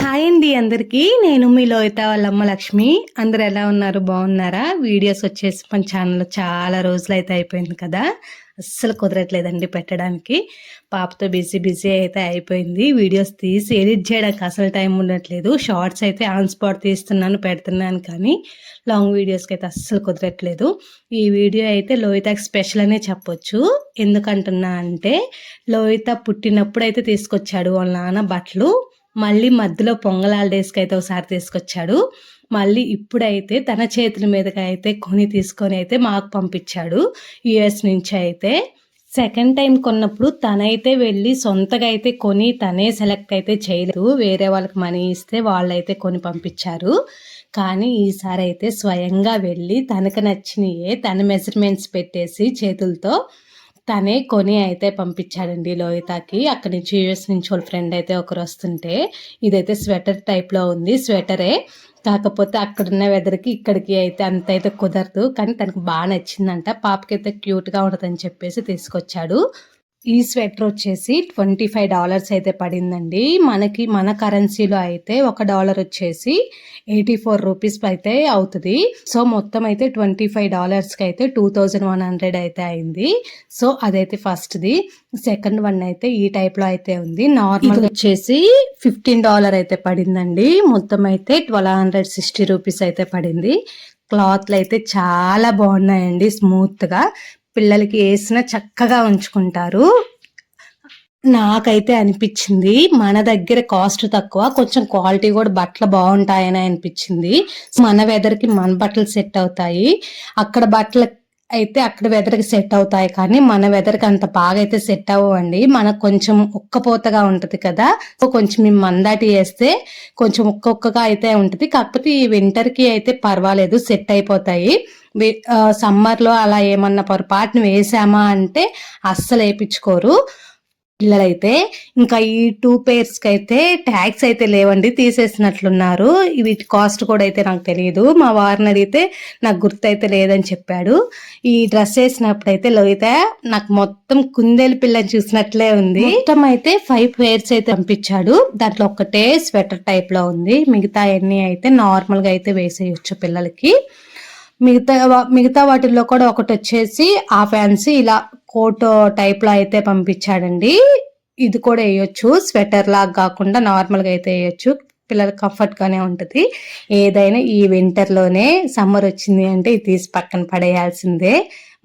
Hi అండి అందరికీ. నేను మీ లోహిత వాళ్ళమ్మ లక్ష్మి. అందరు ఎలా ఉన్నారు? బాగున్నారా? వీడియోస్ వచ్చేసి మన ఛానల్లో చాలా రోజులు అయితే అయిపోయింది కదా. అస్సలు కుదరట్లేదండి పెట్టడానికి. పాపతో బిజీ బిజీ అయితే అయిపోయింది. వీడియోస్ తీసి ఎడిట్ చేయడానికి అసలు టైం ఉండట్లేదు. షార్ట్స్ అయితే ఆన్ స్పాట్ తీస్తున్నాను పెడుతున్నాను కానీ లాంగ్ వీడియోస్కి అయితే అస్సలు కుదరట్లేదు. ఈ వీడియో అయితే లోహితకి స్పెషల్ అనే చెప్పొచ్చు. ఎందుకంటున్నా అంటే లోహిత పుట్టినప్పుడు అయితే తీసుకొచ్చాడు వాళ్ళ నాన్న బట్టలు. మళ్ళీ మధ్యలో పొంగల్ హాలిడేస్కి అయితే ఒకసారి తీసుకొచ్చాడు. మళ్ళీ ఇప్పుడైతే తన చేతుల మీదకి అయితే కొని తీసుకొని అయితే మాకు పంపించాడు. యుఎస్ నుంచి అయితే సెకండ్ టైం కొన్నప్పుడు తనైతే వెళ్ళి సొంతగా అయితే కొని తనే సెలెక్ట్ అయితే చేయలేదు. వేరే వాళ్ళకి మనీ ఇస్తే వాళ్ళైతే కొని పంపించారు. కానీ ఈసారి అయితే స్వయంగా వెళ్ళి తనకు నచ్చినయే తన మెజర్మెంట్స్ పెట్టేసి చేతులతో తనే కొని అయితే పంపించాడండి లోహితాకి అక్కడి నుంచి యూఎస్ నుంచి వాళ్ళ ఫ్రెండ్ అయితే ఒకరు వస్తుంటే ఇదైతే స్వెటర్ టైప్లో ఉంది స్వెటరే. కాకపోతే అక్కడున్న వెదర్కి ఇక్కడికి అయితే అంత అయితే కుదరదు. కానీ తనకు బాగా నచ్చిందంట. పాపకైతే క్యూట్గా ఉంటుందని చెప్పేసి తీసుకొచ్చాడు. ఈ స్వెటర్ వచ్చేసి ట్వంటీ ఫైవ్ డాలర్స్ అయితే పడిందండి. మనకి మన కరెన్సీలో అయితే ఒక డాలర్ వచ్చేసి ఎయిటీ ఫోర్ రూపీస్ అయితే అవుతుంది. సో మొత్తం అయితే ట్వంటీ ఫైవ్ డాలర్స్కి అయితే టూ థౌజండ్ వన్ హండ్రెడ్ అయితే అయింది. సో అదైతే ఫస్ట్ది. సెకండ్ వన్ అయితే ఈ టైప్లో అయితే ఉంది. నార్మల్ వచ్చేసి ఫిఫ్టీన్ డాలర్ అయితే పడిందండి. మొత్తం అయితే ట్వెల్వ్ హండ్రెడ్ సిక్స్టీ రూపీస్ అయితే పడింది. క్లాత్లు అయితే చాలా బాగున్నాయండి స్మూత్గా. పిల్లలకి వేసిన చక్కగా ఉంచుకుంటారు. నాకైతే అనిపించింది మన దగ్గర కాస్ట్ తక్కువ కొంచెం క్వాలిటీ కూడా బట్టలు బాగుంటాయని అనిపించింది. మన వెదర్కి మన బట్టలు సెట్ అవుతాయి. అక్కడ బట్టలు అయితే అక్కడ వెదర్కి సెట్ అవుతాయి కానీ మన వెదర్కి అంత బాగా అయితే సెట్ అవ్వండి మనకు కొంచెం ఉక్కపోతగా ఉంటది కదా సో కొంచెం మందాటి వేస్తే కొంచెం ఉక్కొక్కగా అయితే ఉంటది. కాకపోతే ఈ వింటర్కి అయితే పర్వాలేదు సెట్ అయిపోతాయి. సమ్మర్లో అలా ఏమన్నా పొరపాటును వేసామా అంటే అస్సలు వేయించుకోరు పిల్లలైతే ఇంకా ఈ టూ పేర్స్కి అయితే ట్యాక్స్ అయితే లేవండి తీసేసినట్లున్నారు. వీటి కాస్ట్ కూడా అయితే నాకు తెలియదు మా వారిని అడిగితే నాకు గుర్తు అయితే లేదని చెప్పాడు. ఈ డ్రెస్ వేసినప్పుడు అయితే లోయితే నాకు మొత్తం కుందేలు పిల్లని చూసినట్లే ఉంది. మొత్తం అయితే ఫైవ్ పేర్స్ అయితే పంపించాడు. దాంట్లో ఒకటే స్వెటర్ టైప్లో ఉంది. మిగతా అన్ని అయితే నార్మల్గా అయితే వేసేయచ్చు పిల్లలకి. మిగతా మిగతా వాటిల్లో కూడా ఒకటి వచ్చేసి ఆ ఫ్యాన్సీ ఇలా కోట్ టైప్లో అయితే పంపించాడండి. ఇది కూడా వేయొచ్చు. స్వెటర్ లాగా కాకుండా నార్మల్గా అయితే వేయొచ్చు. పిల్లలకు కంఫర్ట్ గానే ఉంటుంది. ఏదైనా ఈ వింటర్లోనే సమ్మర్ వచ్చింది అంటే ఇది తీసి పక్కన పడేయాల్సిందే.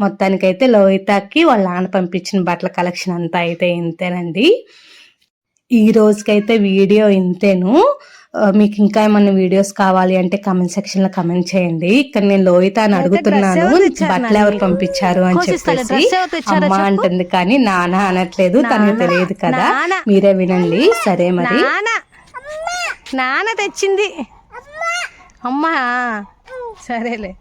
మొత్తానికైతే లోహితాకి వాళ్ళ నాన్న పంపించిన బట్టల కలెక్షన్ అంతా అయితే ఇంతేనండి. ఈ రోజుకైతే వీడియో ఇంతేను. మీకు ఇంకా ఏమన్నా వీడియోస్ కావాలి అంటే కమెంట్ సెక్షన్లో కమెంట్ చేయండి. ఇక్కడ నేను లోహిత అని అడుగుతున్నాను. బట్టలు ఎవరు పంపించారు అని చెప్పేసి అమ్మ అంటుంది కానీ నాన్న అనట్లేదు. తనకు తెలియదు కదా. మీరే వినండి. సరే మరి. నాన్న. తెచ్చింది. అమ్మా. సరేలే.